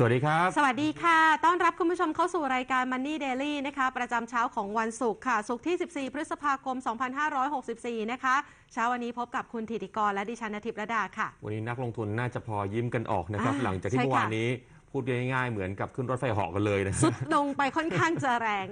สวัสดีครับ สวัสดีค่ะ ต้อนรับคุณผู้ชมเข้าสู่รายการ Money Daily นะคะ ประจำเช้าของวันศุกร์ค่ะ ศุกร์ที่ 14 พฤษภาคม 2564 นะคะ เช้าวันนี้พบกับคุณธิติกรและดิฉันนทิพย์ระดาค่ะ วันนี้นักลงทุนน่าจะพอยิ้มกันออกนะครับ อ่าหลังจากที่ใช่เมื่อค่ะวานนี้พูดง่ายๆ เหมือนกับขึ้นรถไฟเหาะกันเลยนะ สุดลงไปค่อนข้างจะแรง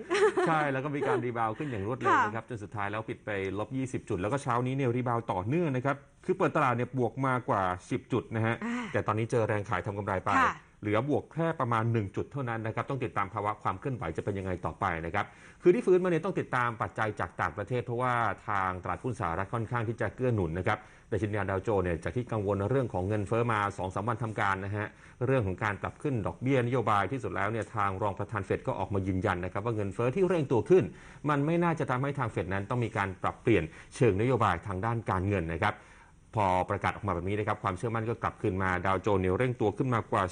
ใช่ แล้วก็มีการรีบาวด์ขึ้นอย่างรวดเร็วค่ะ นะครับ จนสุดท้ายแล้วปิดไปลบ 20 จุด แล้วก็เช้านี้เนี่ยรีบาวด์ต่อเนื่องนะครับ คือเปิดตลาดเนี่ยบวกมากว่า 10 จุดนะฮะ อ่า แต่ตอนนี้เจอแรงขายทำกำไรไป ค่ะ เหลือบวกแค่ประมาณ 1 จุดเท่านั้นนะครับต้องติดตามภาวะความเคลื่อนไหวจะเป็นยังไงต่อไปนะครับคือที่ฟื้นมาเนี่ยต้องติดตามปัจจัยจากต่างประเทศ เพราะว่าทางตลาดหุ้นสหรัฐค่อนข้างที่จะเกื้อหนุนนะครับแต่ชินยานดาวโจนเนี่ยจากที่กังวลเรื่องของเงินเฟ้อมา2อสวันทำการนะฮะเรื่องของการปรับขึ้นดอกเบี้ยนโยบายที่สุดแล้วเนี่ยทางรองประธานเฟดก็ออกมายืนยันนะครับว่าเงินเฟ้อที่เร่งตัวขึ้น มันไม่น่าจะทำให้ทางเฟดนั้นต้องมีการปรับเปลี่ยนเชิงนโยบายทางด้านการเงินนะครับ พอประกาศออกมาแบบนี้นะครับความเชื่อมั่นก็กลับคืนมาดาวโจนส์เนี่ยเร่งตัวขึ้นมากว่า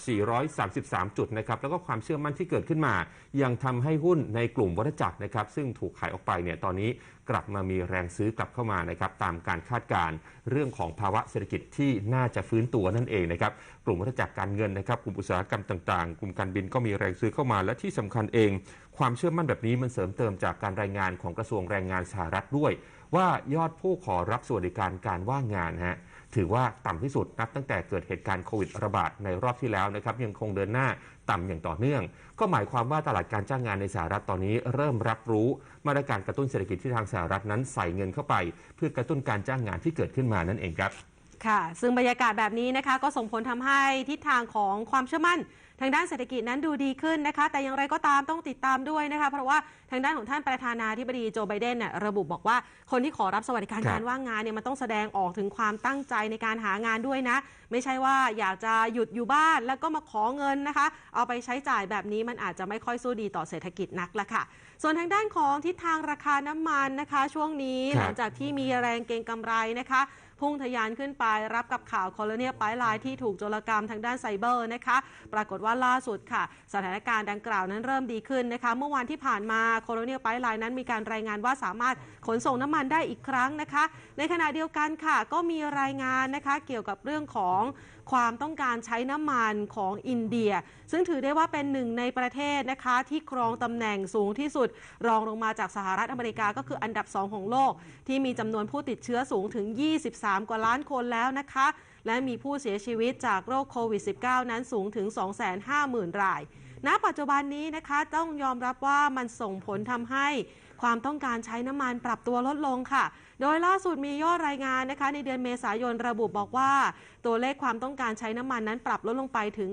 433 จุดนะครับแล้วก็ความเชื่อมั่นที่เกิดขึ้นมา ยังทำให้หุ้นในกลุ่มวัฏจักรนะครับซึ่งถูกขายออกไปเนี่ยตอนนี้กลับมามีแรงซื้อกลับเข้ามานะครับตามการคาดการ์เรื่องของภาวะเศรษฐกิจที่น่าจะฟื้นตัวนั่นเองนะครับกลุ่มวัฏจักรการเงินนะครับกลุ่มอุตสาหกรรมต่างๆ กลุ่มการบินก็มีแรงซื้อเข้ามา และที่สำคัญเอง ความเชื่อมั่นแบบนี้มันเสริมเติมจากการรายงานของกระทรวงแรงงานสหรัฐด้วย ว่ายอดผู้ขอรับสวัสดิการการว่างงานฮะถือว่าต่ำที่สุดนับตั้งแต่เกิดเหตุการณ์โควิดระบาดในรอบที่แล้วนะครับยังคงเดินหน้าต่ำอย่างต่อเนื่อง ก็หมายความว่าตลาดการจ้างงานในสหรัฐตอนนี้เริ่มรับรู้มาตรการกระตุ้นเศรษฐกิจที่ทางสหรัฐนั้นใส่เงินเข้าไป เพื่อกระตุ้นการจ้างงานที่เกิดขึ้นมานั่นเองครับ ค่ะ ซึ่งบรรยากาศแบบนี้นะคะก็ส่งผลทำให้ทิศทางของความเชื่อมั่น ทางด้านเศรษฐกิจนั้นดูดีขึ้นนะคะ แต่อย่างไรก็ตามต้องติดตามด้วยนะคะ เพราะว่าทางด้านของท่านประธานาธิบดีโจไบเดนเนี่ยระบุบอกว่าคนที่ขอรับสวัสดิการครับการว่างงานเนี่ยมันต้องแสดงออกถึงความตั้งใจในการหางานด้วยนะ ไม่ใช่ว่าอยากจะหยุดอยู่บ้านแล้วก็มาขอเงินนะคะ เอาไปใช้จ่ายแบบนี้มันอาจจะไม่ค่อยสู้ดีต่อเศรษฐกิจนักละค่ะ ส่วนทางด้านของทิศทางราคาน้ำมันนะคะ ช่วงนี้ครับหลังจากที่มีแรงเก็งกำไรนะคะพุ่งทะยานขึ้นไปรับกับข่าวคอลเนียป้ายลายที่ถูกโจรกรรมทางด้านไซเบอร์นะคะ ปรากฏว่าล่าสุดค่ะ สถานการณ์ดังกล่าวนั้นเริ่มดีขึ้นนะคะ เมื่อวานที่ผ่านมาโคลเนียป้ายลายนั้นมีการรายงานว่าสามารถขนส่งน้ำมันได้อีกครั้งนะคะ ในขณะเดียวกันค่ะ ก็มีรายงานนะคะ เกี่ยวกับเรื่องของความต้องการใช้น้ำมันของอินเดีย ซึ่งถือได้ว่าเป็นหนึ่งในประเทศนะคะที่ครองตำแหน่งสูงที่สุด รองลงมาจากสหรัฐอเมริกาก็คืออันดับ 2 ของโลก ที่มีจำนวนผู้ติดเชื้อสูงถึง 23กว่าล้านคนแล้วนะคะ และมีผู้เสียชีวิตจากโรคโควิด -19 นั้นสูงถึง 250,000 ราย ณ ปัจจุบันนี้นะคะต้องยอมรับว่ามันส่งผลทำให้ความต้องการใช้น้ำมันปรับตัวลดลงค่ะ โดยล่าสุดมียอดรายงานนะคะ ในเดือนเมษายนระบุบอกว่า ตัวเลขความต้องการใช้น้ำมันนั้นปรับลดลงไปถึง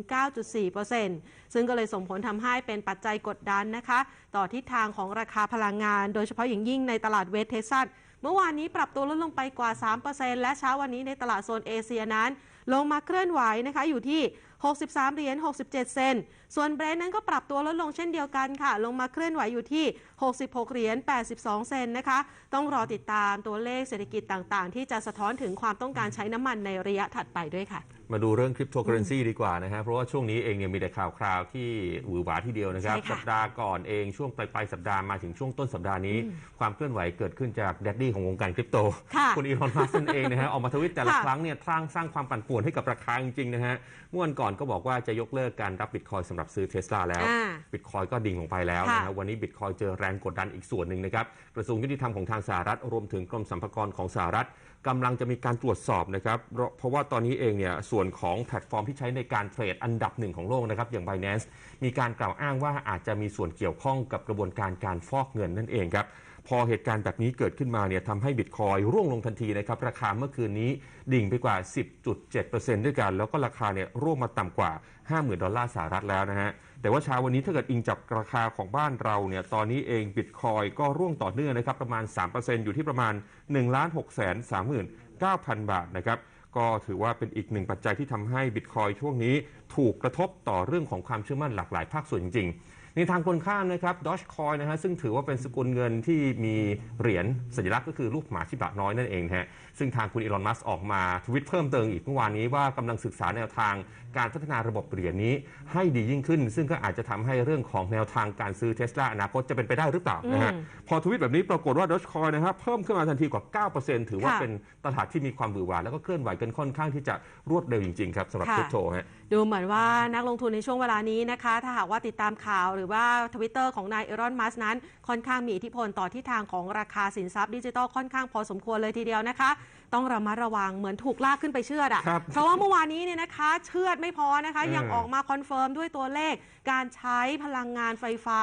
9.4%ซึ่งก็เลยส่งผลทำให้เป็นปัจจัยกดดันนะคะ ต่อทิศทางของราคาพลังงาน โดยเฉพาะอย่างยิ่งในตลาดเวสเท็กซัส เมื่อวานนี้ปรับตัวลดลงไปกว่า 3%และเช้าวันนี้ในตลาดโซนเอเชียนั้น ลงมาเคลื่อนไหวนะคะอยู่ที่ 63 เหรียญ 67 เซนต์ ส่วนเบรนท์นั้นก็ปรับตัวลดลงเช่นเดียวกันค่ะ ลงมาเคลื่อนไหวอยู่ที่ 66 เหรียญ 82 เซนต์นะคะ ต้องรอติดตามตัวเลขเศรษฐกิจต่างๆ ที่จะสะท้อนถึงความต้องการใช้น้ำมันในระยะถัดไปด้วยค่ะ มาดูเรื่องคริปโตเคอเรนซีดีกว่านะฮะเพราะว่าช่วงนี้เองเนี่ยมีแต่ข่าวคราวที่หวือหวาทีเดียวนะครับ ใช่ค่ะสัปดาห์ก่อนเองช่วงปลายปลายๆสัปดาห์มาถึงช่วงต้นสัปดาห์นี้ ความเคลื่อนไหวเกิดขึ้นจากแดดดี้ของวงการคริปโตค่ะคุณอีลอนมัสก์นั่นเองนะฮะออกมาทวิตแต่ละค่ะ ครั้งเนี่ยสร้างสร้างความปั่นป่วนให้กับราคาจริงๆนะฮะเมื่อวันก่อนก็บอกว่าจะยกเลิกการรับบิตคอยสำหรับซื้อเทสลาแล้วอ่าบิตคอยก็ดิ่งลงไปแล้วนะค่ะฮะวันนี้บิตคอยเจอแรงกดดันอีกส่วนหนึ่งนะครับกระทรวงยุติธรรมของทางสหรัฐรวมถึงกรมสรรพากรของสหรัฐกำลังจะมีการตรวจสอบนะครับเพราะเพราะว่าตอนนี้เองเนี่ยส่วนของแพลตฟอร์มที่ใช้ในการเทรดอันดับหนึ่งของโลกนะครับอย่าง Binance มีการกล่าวอ้างว่าอาจจะมีส่วนเกี่ยวข้องกับกระบวนการการฟอกเงินนั่นเองครับ พอเหตุการณ์แบบนี้เกิดขึ้นมาเนี่ยทำให้บิตคอยร่วงลงทันทีนะครับ ราคาเมื่อคืนนี้ดิ่งไปกว่า 10.7%ด้วยกัน แล้วก็ราคาเนี่ยร่วงมาต่ำกว่า 50,000 ดอลลาร์สหรัฐแล้วนะฮะแต่ว่าเช้าวันนี้ถ้าเกิดอิงจากราคาของบ้านเราเนี่ยตอนนี้เองบิตคอยก็ร่วงต่อเนื่องนะครับประมาณ 3%อยู่ที่ประมาณ1 6 3 9 0 0 0 บาทนะครับก็ถือว่าเป็นอีกหนึ่งปัจจัยที่ทำให้บิตคอยช่วงนี้ถูกกระทบต่อเรื่องของความเชื่อมั่นหลากหลายภาคส่วนจริงๆ ในทางตรงข้ามนะครับดอชคอยนะฮะซึ่งถือว่าเป็นสกุลเงินที่มีเหรียญสัญลักษณ์ก็คือรูปหมาชิบะน้อยนั่นเองฮะซึ่งทางคุณอีลอนมัสก์ออกมาทวิตเพิ่มเติมอีกเมื่อวานนี้ว่ากำลังศึกษาแนวทางการพัฒนาระบบเหรียญนี้ให้ดียิ่งขึ้น ซึ่งก็อาจจะทำให้เรื่องของแนวทางการซื้อเทสลาอนาคตจะเป็นไปได้หรือเปล่านะฮะอืมพอทวิตแบบนี้ปรากฏว่าดอชคอยนะครับเพิ่มขึ้นมาทันทีกว่า 9%ถือว่าค่ะเป็นตลาดที่มีความบือหวาแล้วก็เคลื่อนไหวกันค่อนข้างที่จะรวดเร็วจริงๆครับสำหรับค่ะคริปโตฮะ ดูเหมือนว่านักลงทุนในช่วงเวลานี้นะคะ ถ้าหากว่าติดตามข่าวหรือว่าทวิตเตอร์ของนายเอรอนมัสนั้น ค่อนข้างมีอิทธิพลต่อทิศทางของราคาสินทรัพย์ดิจิทัลค่อนข้างพอสมควรเลยทีเดียวนะคะ ต้องระมัดระวังเหมือนถูกลากขึ้นไปเชือดอะครับเพราะว่าเมื่อวานนี้เนี่ยนะคะ เชือดไม่พอนะคะ เออ ยังออกมาคอนเฟิร์มด้วยตัวเลข การใช้พลังงานไฟฟ้า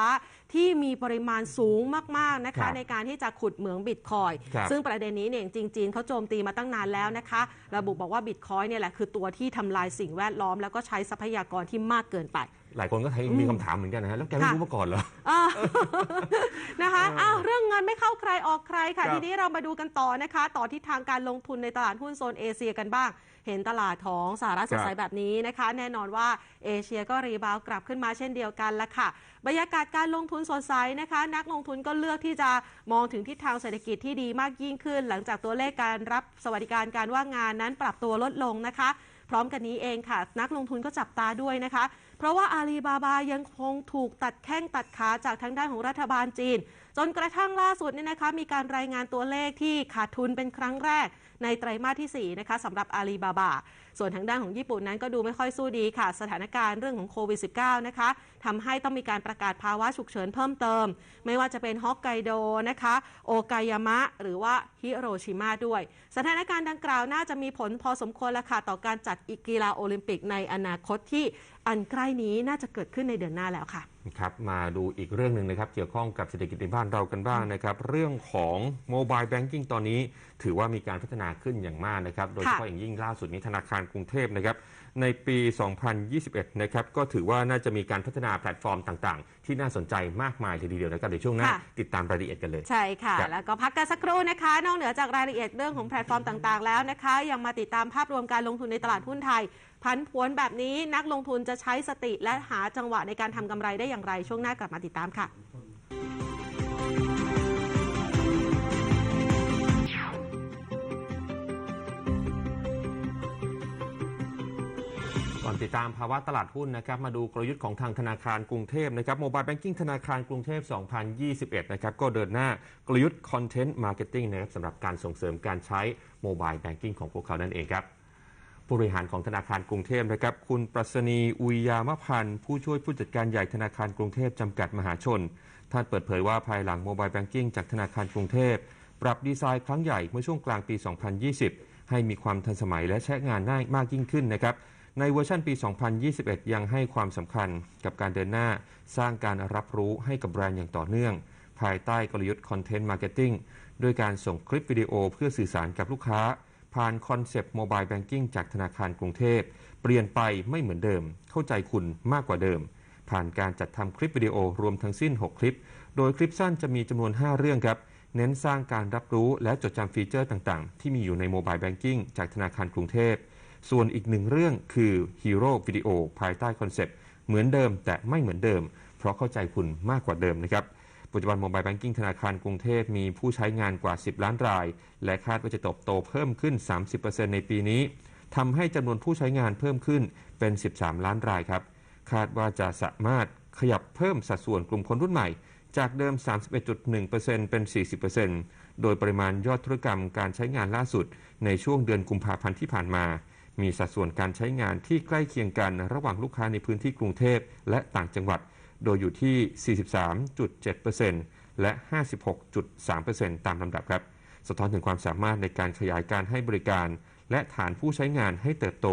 ที่มีปริมาณสูงมากๆนะครัคะ บในการที่จะขุดเหมืองบิตคอยน์ครับ ซึ่งประเด็นนี้เนี่ยจริงๆเขาโจมตีมาตั้งนานแล้วนะคะ ระบุบอกว่าบิตคอยน์เนี่ยแหละคือตัวที่ทำลายสิ่งแวดล้อมแล้วก็ใช้ทรัพยากรที่มากเกินไป หลายคนก็มีคำถามเหมือนกันนะฮะแล้วแกไม่ค่ะรู้มาก่อนเหรออ่านะคะเอออ้าวเรื่องเงินไม่เข้าใครออกใครค่ะครับทีนี้เรามาดูกันต่อนะคะ ต่อทิศทางการลงทุนในตลาดหุ้นโซนเอเชียกันบ้าง เห็นตลาดของสหรัฐสดใสแบบนี้นะคะ แน่นอนว่าเอเชียก็รีบาวด์กลับขึ้นมาเช่นเดียวกันละค่ะ บรรยากาศการลงทุนสดใสนะคะ นักลงทุนก็เลือกที่จะมองถึงทิศทางเศรษฐกิจที่ดีมากยิ่งขึ้น หลังจากตัวเลขการรับสวัสดิการการว่างงานนั้นปรับตัวลดลงนะคะ พร้อมกันนี้เองค่ะ นักลงทุนก็จับตาด้วยนะคะ เพราะว่าอาลีบาบายังคงถูกตัดแข้งตัดขาจากทางด้านของรัฐบาลจีน จนกระทั่งล่าสุดเนี่ยนะคะมีการรายงานตัวเลขที่ขาดทุนเป็นครั้งแรกในไตรมาสที่4นะคะสำหรับอาลีบาบาส่วนทางด้านของญี่ปุ่นนั้นก็ดูไม่ค่อยสู้ดีค่ะ สถานการณ์เรื่องของโควิด -19 นะคะทำให้ต้องมีการประกาศภาวะฉุกเฉินเพิ่มเติม ไม่ว่าจะเป็นฮอกไกโดนะคะโอกายามะ หรือว่าฮิโรชิมาด้วย สถานการณ์ดังกล่าวน่าจะมีผลพอสมควรละค่ะต่อการจัดกีฬาโอลิมปิกในอนาคตที่อันใกล้นี้น่าจะเกิดขึ้นในเดือนหน้าแล้วค่ะ ครับมาดูอีกเรื่องหนึ่งนะครับเกี่ยวข้องกับเศรษฐกิจในบ้านเรากันบ้างนะครับ เรื่องของโมบายแบงกิ้งตอนนี้ถือว่ามีการพัฒนาขึ้นอย่างมากนะครับ โดยเฉพาะอย่างยิ่งล่าสุดนี้ธนาคารกรุงเทพนะครับ ในปี 2021 นะครับ ก็ถือว่าน่าจะมีการพัฒนาแพลตฟอร์มต่างๆ ที่น่าสนใจมากมายทีเดียวนะครับเดี๋ยวช่วงหน้าค่ะติดตามรายละเอียดกันเลยใช่ค่ะครับแล้วก็พักกันสักครู่นะคะ นอกเหนือจากรายละเอียดเรื่องของแพลตฟอร์มต่างๆ แล้วนะคะ ยังมาติดตามภาพรวมการลงทุนในตลาดหุ้นไทย พันผวนแบบนี้นักลงทุนจะใช้สติและหาจังหวะในการทำกำไรได้อย่างไร ช่วงหน้ากลับมาติดตามค่ะก่อนติดตามภาวะตลาดหุ้นนะครับมาดูกลยุทธ์ของทางธนาคารกรุงเทพนะครับโมบายแบงกิ้งธนาคารกรุงเทพ 2021 นะครับก็เดินหน้ากลยุทธ์คอนเทนต์มาร์เก็ตติ้งนะครับสำหรับการส่งเสริมการใช้โมบายแบงกิ้งของพวกเขานั่นเองครับ ผู้บริหารของธนาคารกรุงเทพนะครับ คุณปรัชนีอุยยามพันธ์ ผู้ช่วยผู้จัดการใหญ่ธนาคารกรุงเทพจำกัดมหาชน ท่านเปิดเผยว่าภายหลังโมบายแบงกิ้งจากธนาคารกรุงเทพ ปรับดีไซน์ครั้งใหญ่เมื่อช่วงกลางปี 2020 ให้มีความทันสมัยและใช้งานง่ายมากยิ่งขึ้นนะครับ ในเวอร์ชันปี 2021 ยังให้ความสำคัญกับการเดินหน้า สร้างการรับรู้ให้กับแบรนด์อย่างต่อเนื่อง ภายใต้กลยุทธ์คอนเทนต์มาร์เก็ตติ้งด้วยการส่งคลิปวิดีโอเพื่อสื่อสารกับลูกค้า ผ่านคอนเซปต์โมบายแบงกิ้งจากธนาคารกรุงเทพ เปลี่ยนไปไม่เหมือนเดิม เข้าใจคุณมากกว่าเดิม ผ่านการจัดทำคลิปวิดีโอรวมทั้งสิ้น 6 คลิป โดยคลิปสั้นจะมีจำนวน 5 เรื่องครับ เน้นสร้างการรับรู้และจดจำฟีเจอร์ต่างๆ ที่มีอยู่ในโมบายแบงกิ้งจากธนาคารกรุงเทพ ส่วนอีกหนึ่งเรื่องคือ Hero Video ภายใต้คอนเซปต์เหมือนเดิมแต่ไม่เหมือนเดิม เพราะเข้าใจคุณมากกว่าเดิมนะครับ ปัจจุบันโมบายแบงกิ้งธนาคารกรุงเทพมีผู้ใช้งานกว่า 10 ล้านราย และคาดว่าจะเติบโตเพิ่มขึ้น 30%ในปีนี้ทำให้จำนวนผู้ใช้งานเพิ่มขึ้นเป็น 13 ล้านรายครับ คาดว่าจะสามารถขยับเพิ่มสัดส่วนกลุ่มคนรุ่นใหม่ จากเดิม 31.1%เป็น 40%โดยปริมาณยอดธุรกรรมการใช้งานล่าสุด ในช่วงเดือนกุมภาพันธ์ที่ผ่านมา มีสัดส่วนการใช้งานที่ใกล้เคียงกันระหว่างลูกค้าในพื้นที่กรุงเทพและต่างจังหวัด โดยอยู่ที่ 43.7%และ 56.3%ตามลำดับครับ สะท้อนถึงความสามารถในการขยายการให้บริการ และฐานผู้ใช้งานให้เติบโต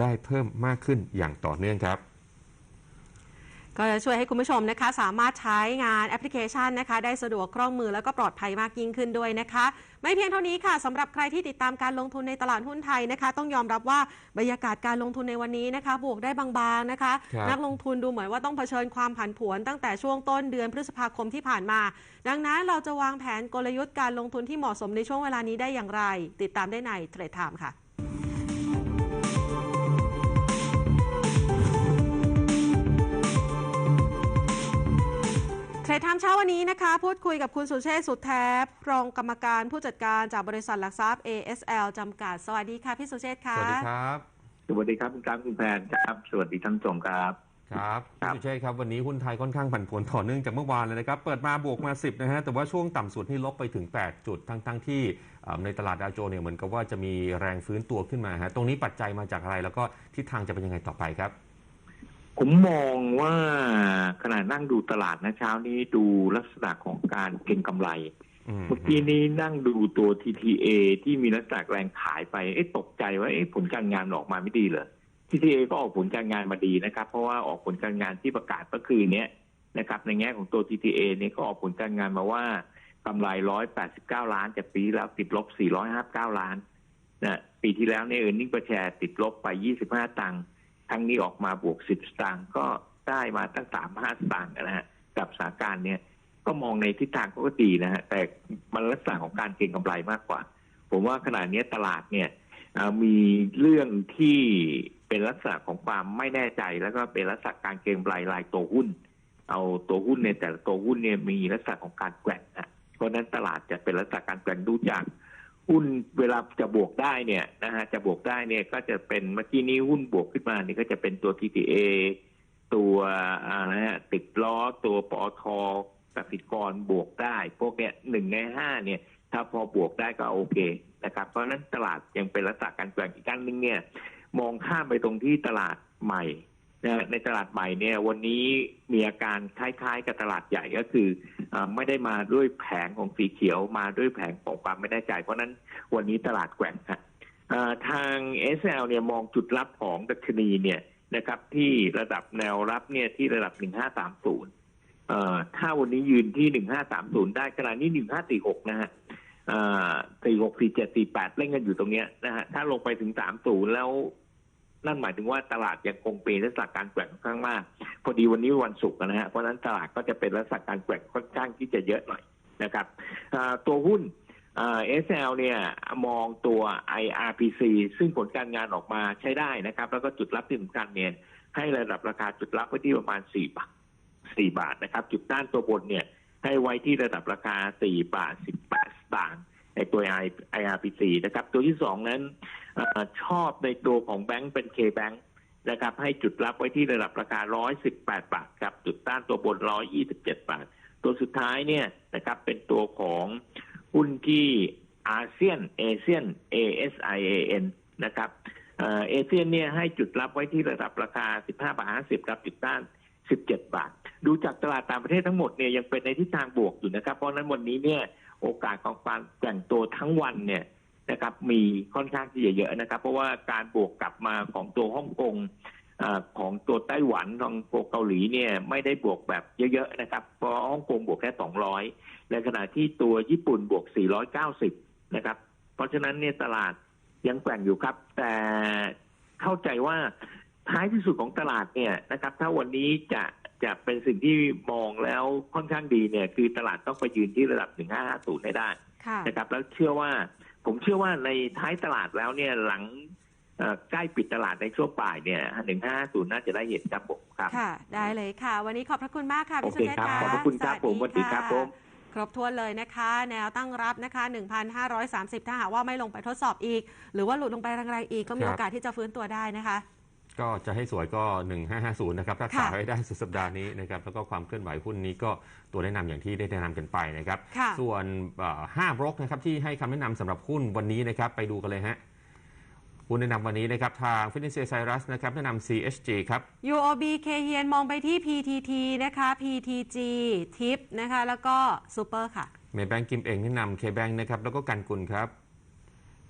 ได้เพิ่มมากขึ้นอย่างต่อเนื่องครับ ก็จะช่วยให้คุณผู้ชมนะคะ สามารถใช้งานแอปพลิเคชันนะคะ ได้สะดวกคล่องมือแล้วก็ปลอดภัยมากยิ่งขึ้นด้วยนะคะ ไม่เพียงเท่านี้ค่ะสำหรับใครที่ติดตามการลงทุนในตลาดหุ้นไทยนะคะ ต้องยอมรับว่าบรรยากาศการลงทุนในวันนี้นะคะ บวกได้บางๆนะคะ ครับ นักลงทุนดูเหมือนว่าต้องเผชิญความผันผวนตั้งแต่ช่วงต้นเดือนพฤษภาคมที่ผ่านมา ดังนั้นเราจะวางแผนกลยุทธ์การลงทุนที่เหมาะสมในช่วงเวลานี้ได้อย่างไร ติดตามได้ในเทรดไทม์ค่ะ ทรดไทม์เช้าวันนี้นะคะ พูดคุยกับคุณสุเชษฐ์สุดแท้รองกรรมการผู้จัดการจากบริษัทหลักทรัพย์ ASL จำกัด สวัสดีค่ะ พี่สุเชษฐ์สค่ะวัสดีครับ สวัสดีครับคุณกรามคุณแพนครับ สวัสดีท่านผู้ชมครับ ครับครับคุณสุเชษฐ์ครับ วันนี้หุ้นไทยค่อนข้างผันผวนต่อเนื่องจากเมื่อวานเลยนะครับ เปิดมาบวกมา 10 นะฮะ แต่ว่าช่วงต่ำสุดนี่ลบไปถึง 8 จุด ทั้งทั้งที่เอ่อในตลาดดาวโจนส์เนี่ยเหมือนกับว่าจะมีแรงฟื้นตัวขึ้นมาฮะ ตรงนี้ปัจจัยมาจากอะไร แล้วก็ทิศทางจะเป็นยังไงต่อไปครับ ผมมองว่าขณะนั่งดูตลาดนะเช้านี้ดูลักษณะของการเก็งกำไรอืมเมื่อกี้นี้นั่งดูตัว TTA ที่มีลักษณะแรงขายไป เอ๊ะตกใจว่าเอ๊ะผลการงานออกมาไม่ดีเลย TTA ก็ออกผลการงานมาดีนะครับ เพราะว่าออกผลการงานที่ประกาศเมื่อคืนเนี้ยนะครับ ในแง่ของตัว TTA เนี่ยก็ออกผลการงานมาว่ากำไร 189 ล้านจากปีที่แล้วติดลบ 459 ล้านนะปีที่แล้วเนี่ยเออร์เน็ง per share ติดลบไป 25 ตังค์ ครั้งนี้ออกมาบวก10สตางค์ก็ได้มาตั้ง35สตางค์นะฮะกับสาการเนี่ยก็มองในทิศทางก็ดีนะฮะแต่มันลักษณะของการเก็งกำไรมากกว่า ผมว่าขณะนี้ตลาดเนี่ยมีเรื่องที่เป็นลักษณะของความไม่แน่ใจ แล้วก็เป็นลักษณะการเก็งกำไรรายตัวหุ้น เอาตัวหุ้นเนี่ยแต่ตัวหุ้นเนี่ยมีลักษณะของการแกว่งนะเพราะฉะนั้นตลาดจะเป็นลักษณะการแกว่งดูจาก หุ้นเวลาจะบวกได้เนี่ยนะฮะจะบวกได้เนี่ยก็จะเป็นเมื่อกี้นี้หุ้นบวกขึ้นมานี่ก็จะเป็นตัว TTA ตัวอะไรฮะติดล้อตัวปอทกสิกรบวกได้พวกเนี้ยหนึ่งในห้าเนี่ย ถ้าพอบวกได้ก็โอเคนะครับ เพราะนั้นตลาดยังเป็นลักษณะการแกว่งอีกการหนึ่งเนี่ย มองข้ามไปตรงที่ตลาดใหม่ นะในตลาดใหม่เนี่ยวันนี้มีอาการคล้ายๆ กับตลาดใหญ่ก็คืออไม่ได้มาด้วยแผงของสีเขียวมาด้วยแผงของความไม่แน่ใจเพราะนั้นวันนี้ตลาดแกว่งฮะอ่าทาง SL เนี่ยมองจุดรับของดัชนีเนี่ยนะครับที่ระดับแนวรับเนี่ยที่ระดับ 1530 ถ้าวันนี้ยืนที่ 1530 ได้ขณะนี้ 1546 นะฮะสี่หกสี่เจ็ดสี่แปดเล่นกันอยู่ตรงเนี้ยนะฮะถ้าลงไปถึงสามศูนย์แล้ว นั่นหมายถึงว่าตลาดยังคงเป็นลักษณะการแกว่งค่อนข้างมาก พอดีวันนี้วันศุกร์นะฮะเพราะฉะนั้นตลาดก็จะเป็นลักษณะการแกว่งค่อนข้างที่จะเยอะหน่อยนะครับตัวหุ้นเอสเอลเนี่ยมองตัว IRPC ซึ่งผลการงานออกมาใช้ได้นะครับ แล้วก็จุดรับที่สำคัญเนี่ยให้ระดับราคาจุดรับไว้ที่ประมาณสี่บาทสี่บาทนะครับ จุดด้านตัวบนเนี่ยให้ไว้ที่ระดับราคา 4 บาท 18สตางค์ในตัว IRPC นะครับ ตัวที่สองนั้น ชอบในตัวของแบงก์เป็น K-Bank นะครับ ให้จุดรับไว้ที่ระดับราคา 118 บาทครับ จุดต้านตัวบน 127 บาท ตัวสุดท้ายเนี่ยนะครับเป็นตัวของหุ้นที่อาเซียนเอเชียน ASIAN นะครับเอเชียนเนี่ยให้จุดรับไว้ที่ระดับราคา 15 บาท 50ครับจุดต้าน 17 บาท ดูจากตลาดต่างประเทศทั้งหมดเนี่ยยังเป็นในทิศทางบวกอยู่นะครับ เพราะฉะนั้นวันนี้เนี่ยโอกาสของการแกว่งตัวทั้งวันเนี่ย นะครับมีค่อนข้างที่จะเยอะนะครับ เพราะว่าการบวกกลับมาของตัวฮ่องกงอาของตัวไต้หวันของตัวเกาหลีเนี่ยไม่ได้บวกแบบเยอะๆนะครับ เพราะฮ่องกงบวกแค่ 200 ในขณะที่ตัวญี่ปุ่นบวก 490 นะครับ เพราะฉะนั้นเนี่ยตลาดยังแกว่งอยู่ครับ แต่เข้าใจว่าท้ายที่สุดของตลาดเนี่ยนะครับ ถ้าวันนี้จะจะเป็นสิ่งที่มองแล้วค่อนข้างดีเนี่ย คือตลาดต้องไปยืนที่ระดับ 1550 ให้ได้ค่ะนะครับ แล้วเชื่อว่า ผมเชื่อว่าในท้ายตลาดแล้วเนี่ยหลังเอ่อใกล้ปิดตลาดในช่วงบ่ายเนี่ย1550น่าจะได้เห็นครับผมครับค่ะ ได้เลยค่ะ วันนี้ขอบพระคุณมากค่ะโอพี่สุเคเชษครับฐ์ขอบพระคุณครับผมสวัสดีครับผมครบถ้วนเลยนะคะ แนวตั้งรับนะคะ 1,530 ถ้าหากว่าไม่ลงไปทดสอบอีก หรือว่าหลุดลงไปแรงๆอีกก็มีครับโอกาสที่จะฟื้นตัวได้นะคะ ก็จะให้สวยก็ 1550 นะครับรักษาค่ะไว้ได้สุดสัปดาห์นี้นะครับแล้วก็ความเคลื่อนไหวหุ้นนี้ก็ตัวแนะนำอย่างที่ได้แนะนำกันไปนะครับค่ะส่วนเอ่อห้าบล็อกนะครับที่ให้คำแนะนำสำหรับหุ้นวันนี้นะครับไปดูกันเลยฮะหุ้นแนะนำวันนี้นะครับ ทาง Financial Cyrus นะครับ แนะนำ CHG ครับ UOB k เฮียนมองไปที่ PTT นะคะ PTG ทิปนะคะ แล้วก็ซูเปอร์ค่ะเมย์แบงกิมเองแนะนำ K-Bank นะครับ แล้วก็กันกุลครับ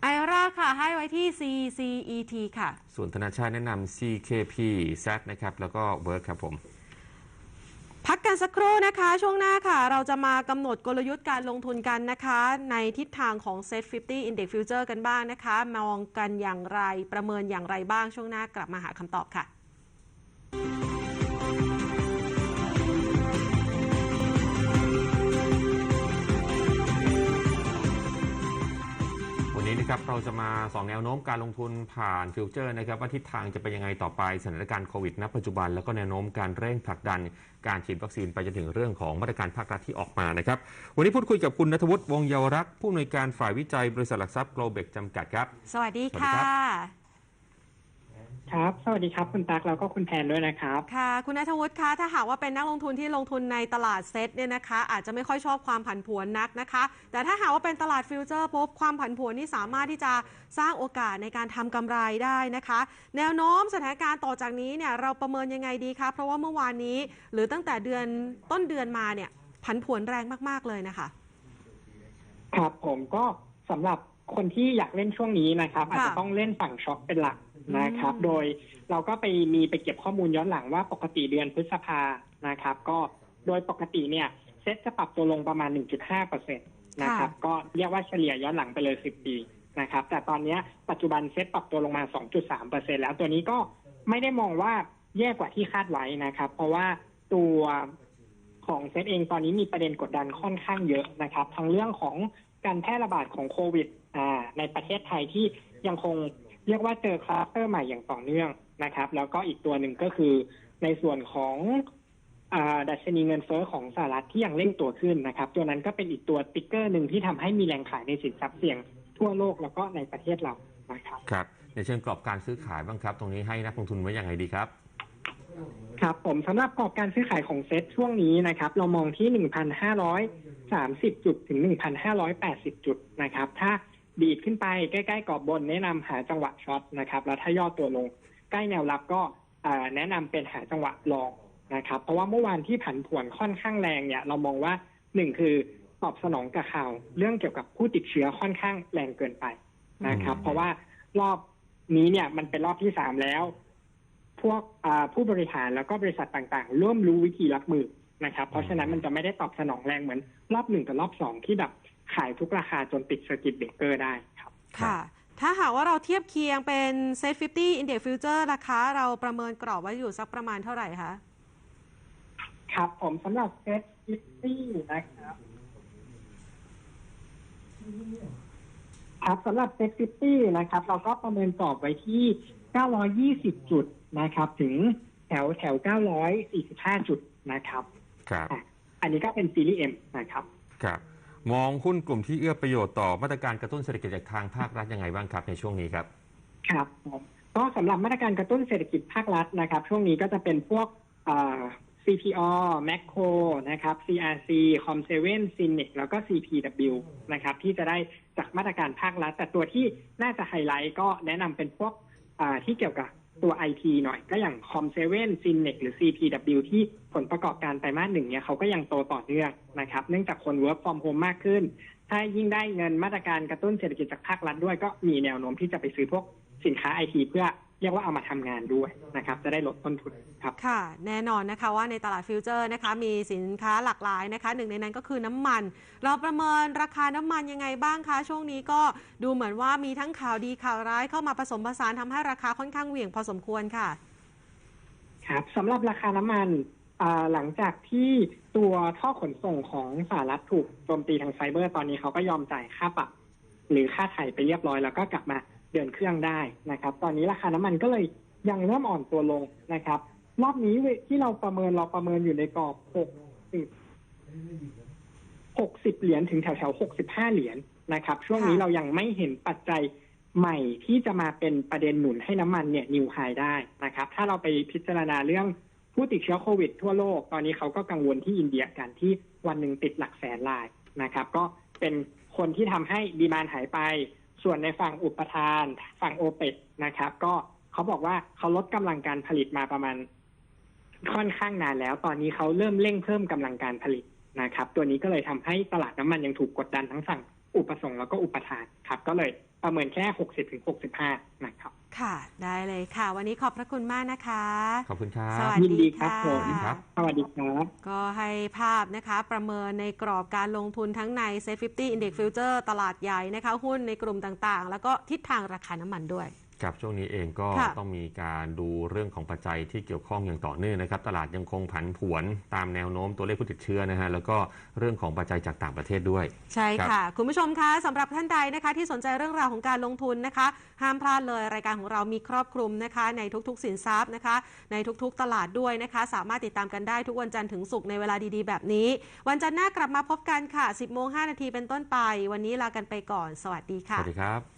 ไอราค่ะให้ไว้ที่ CCET ค่ะ ส่วนธนาชาติแนะนำ CKP Z นะครับ แล้วก็เวิร์กครับผม พักกันสักครู่นะคะ ช่วงหน้าค่ะ เราจะมากำหนดกลยุทธ์การลงทุนกันนะคะ ในทิศทางของ Set 50 Index Future กันบ้างนะคะ มองกันอย่างไรประเมินอย่างไรบ้างช่วงหน้ากลับมาหาคำตอบค่ะ ครับเราจะมาสองแนวโน้มการลงทุนผ่านฟิวเจอร์นะครับว่าทิศทางจะเป็นยังไงต่อไปสถานการณ์โควิดณปัจจุบัน แล้วก็แนวโน้มการเร่งผลักดันการฉีดวัคซีนไปจนถึงเรื่องของมาตรการภาครัฐที่ออกมานะครับวันนี้พูดคุยกับคุณนัทวุฒิวงศ์เยาวรักษ์ผู้อำนวยการฝ่ายวิจัยบริษัทหลักทรัพย์ Globek จำกัดครับ สวัสดีสวัสดีค่ะ ครับครับ สวัสดีครับ คุณตั๊กแล้วก็คุณแพนด้วยนะครับ ค่ะ คุณนัทวุฒิคะ ถ้าหากว่าเป็นนักลงทุนที่ลงทุนในตลาดเซ็ตเนี่ยนะคะ อาจจะไม่ค่อยชอบความผันผวนนักนะคะ แต่ถ้าหากว่าเป็นตลาดฟิวเจอร์ปุ๊บความผันผวนนี่สามารถที่จะสร้างโอกาสในการทำกำไรได้นะคะ แนวโน้มสถานการณ์ต่อจากนี้เนี่ยเราประเมินยังไงดีคะเพราะว่าเมื่อวานนี้ หรือตั้งแต่เดือนต้นเดือนมาเนี่ยผันผวนแรงมาก ๆเลยนะคะ ครับผมก็สำหรับคนที่อยากเล่นช่วงนี้นะครับค่ะอาจจะต้องเล่นฝั่งช็อตเป็นหลัก นะครับอืมโดยเราก็ไปมีไปเก็บข้อมูลย้อนหลังว่าปกติเดือนพฤษภานะครับ ก็โดยปกติเนี่ยเซ็ตจะปรับตัวลงประมาณ 1.5เปอร์เซ็นตนะครับ ก็เรียกว่าเฉลี่ยย้อนหลังไปเลย 10 ปีนะครับ แต่ตอนเนี้ยปัจจุบันเซ็ตปรับตัวลงมา 2.3เปอร์เซ็นแล้วตัวนี้ก็ไม่ได้มองว่าแย่กว่าที่คาดไว้นะครับ เพราะว่าตัวของเซตเองตอนนี้มีประเด็นกดดันค่อนข้างเยอะนะครับทั้งเรื่องของการแพร่ระบาดของโควิดอ่าในประเทศไทยที่ยังคง เรียกว่าเจอคลัสเตอร์ใหม่อย่างต่อเนื่องนะครับ แล้วก็อีกตัวหนึ่งก็คือในส่วนของอาดัชนีเงินเฟ้อของสหรัฐที่ยังเร่งตัวขึ้นนะครับ ตัวนั้นก็เป็นอีกตัวติ๊กเกอร์หนึ่งที่ทำให้มีแรงขายในสินทรัพย์เสี่ยงทั่วโลกแล้วก็ในประเทศเรานะครับครับในเชิงกรอบการซื้อขายบ้างครับ ตรงนี้ให้นักลงทุนไว้อย่างไรดีครับ ครับผมสำหรับกรอบการซื้อขายของเซ็ตช่วงนี้นะครับ เรามองที่1,530จุดถึง1,580จุดนะครับ ถ้า ดีดขึ้นไปใกล้ๆกรอบบนแนะนำหาจังหวะช็อตนะครับ แล้วถ้าย่อตัวลงใกล้แนวรับก็อ่าแนะนำเป็นหาจังหวะลองนะครับ เพราะว่าเมื่อวานที่ผันผวนค่อนข้างแรงเนี่ย เรามองว่าหนึ่งคือตอบสนองกับข่าวเรื่องเกี่ยวกับผู้ติดเชื้อค่อนข้างแรงเกินไปนะครับอืมเพราะว่ารอบนี้เนี่ยมันเป็นรอบที่สามแล้ว พวกอ่าผู้บริหารแล้วก็บริษัทต่างๆ ร่วมรู้วิธีรับมือนะครับ เพราะฉะนั้นมันจะไม่ได้ตอบสนองแรงเหมือนรอบหนึ่งกับรอบสองที่แบบขายทุกราคาจนติดสกิดเบรกเกอร์ได้ครับ ค่ะ ถ้าหากว่าเราเทียบเคียงเป็นเซ็ต50 Index Future ราคาเราประเมินกรอบไว้อยู่สักประมาณเท่าไหร่คะ ครับผมสำหรับเซ็ตฟิฟตี้นะครับ ครับสำหรับเซ็ตฟิฟตี้นะครับ เราก็ประเมินกรอบไว้ที่ 920 จุดนะครับ ถึงแถวแถว 945 จุดนะครับ ครับอะอันนี้ก็เป็นซีรีส์ M นะครับ ครับ มองหุ้นกลุ่มที่เอื้อประโยชน์ต่อมาตรการกระตุ้นเศรษฐกิจจากทางภาครัฐยังไงบ้างครับในช่วงนี้ครับ ครับก็สำหรับมาตรการกระตุ้นเศรษฐกิจภาครัฐนะครับ ช่วงนี้ก็จะเป็นพวก CPO Macro นะครับ CRC Com7 Cinex แล้วก็ CPW นะครับ ที่จะได้จากมาตรการภาครัฐ แต่ตัวที่น่าจะไฮไลท์ก็แนะนำเป็นพวกที่เกี่ยวกับ ตัว IT หน่อยก็อย่าง Com7 Cinex หรือ CPW ที่ผลประกอบการไตรมาสหนึ่งเนี่ยเขาก็ยังโตต่อเนื่องนะครับ เนื่องจากคน work from home มากขึ้น ถ้ายิ่งได้เงินมาตรการกระตุ้นเศรษฐกิจจากภาครัฐด้วยก็มีแนวโน้มที่จะไปซื้อพวกสินค้าไอทีเพื่อ เรียกว่าเอามาทำงานด้วยนะครับ จะได้ลดต้นทุนครับค่ะ แน่นอนนะคะว่าในตลาดฟิวเจอร์นะคะ มีสินค้าหลากหลายนะคะ หนึ่งในนั้นก็คือน้ำมัน เราประเมินราคาน้ำมันยังไงบ้างคะ ช่วงนี้ก็ดูเหมือนว่ามีทั้งข่าวดีข่าวร้ายเข้ามาผสมผสานทำให้ราคาค่อนข้างเหวี่ยงพอสมควรค่ะ ครับสำหรับราคาน้ำมันอ่าหลังจากที่ตัวท่อขนส่งของสหรัฐถูกโจมตีทางไซเบอร์ตอนนี้เขาก็ยอมจ่ายค่าปรับหรือค่าไถ่ไปเรียบร้อยแล้วก็กลับมา เดินเครื่องได้นะครับ ตอนนี้ราคาน้ำมันก็เลยยังเริ่มอ่อนตัวลงนะครับ รอบนี้ที่เราประเมินเราประเมินอยู่ในกรอบหกสิบหกสิบเหรียญถึงแถวแถวหกสิบห้าเหรียญนะครับ ช่วงนี้ค่ะเรายังไม่เห็นปัจจัยใหม่ที่จะมาเป็นประเด็นหนุนให้น้ำมันเนี่ยนิวไฮได้นะครับ ถ้าเราไปพิจารณาเรื่องผู้ติดเชื้อโควิดทั่วโลก ตอนนี้เขาก็กังวลที่อินเดียกันที่วันหนึ่งติดหลักแสนรายนะครับ ก็เป็นคนที่ทำให้ดีมานหายไป ส่วนในฝั่งอุปทาน ฝั่งโอเปกนะครับ ก็เขาบอกว่าเขาลดกำลังการผลิตมาประมาณ ค่อนข้างนานแล้ว ตอนนี้เขาเริ่มเร่งเพิ่มกำลังการผลิตนะครับ ตัวนี้ก็เลยทำให้ตลาดน้ำมันยังถูกกดดันทั้งฝั่งอุปสงค์แล้วก็อุปทานครับ ก็เลย ประเมินแค่60ถึง65นะครับ ค่ะ ได้เลยค่ะ วันนี้ขอบพระคุณมากนะคะ ขอบคุณครัสบวัสยินดีดีครับค่ะผมครับ สวัสดีครับ ก็ให้ภาพนะคะ ประเมินในกรอบการลงทุนทั้งใน Set 50 Index Future ตลาดใหญ่นะคะ หุ้นในกลุ่มต่างๆ แล้วก็ทิศทางราคาน้ำมันด้วย ครับช่วงนี้เองก็ค่ะต้องมีการดูเรื่องของปัจจัยที่เกี่ยวข้องอย่างต่อเนื่องนะครับ ตลาดยังคงผันผวนตามแนวโน้มตัวเลขผู้ติดเชื้อนะฮะแล้วก็เรื่องของปัจจัยจากต่างประเทศด้วย ใช่ครับ ค่ะ คุณผู้ชมคะสำหรับท่านใดนะคะ ที่สนใจเรื่องราวของการลงทุนนะคะ ห้ามพลาดเลยรายการของเรามีครอบคลุมนะคะ ในทุกๆ สินทรัพย์นะคะ ในทุกๆ ตลาดด้วยนะคะ สามารถติดตามกันได้ทุกวันจันทร์ถึงศุกร์ในเวลาดีๆ แบบนี้ วันจันทร์หน้ากลับมาพบกันค่ะ 10โมง5นาทีเป็นต้นไป วันนี้ลากันไปก่อน สวัสดีสค่ะ วัสดีครับ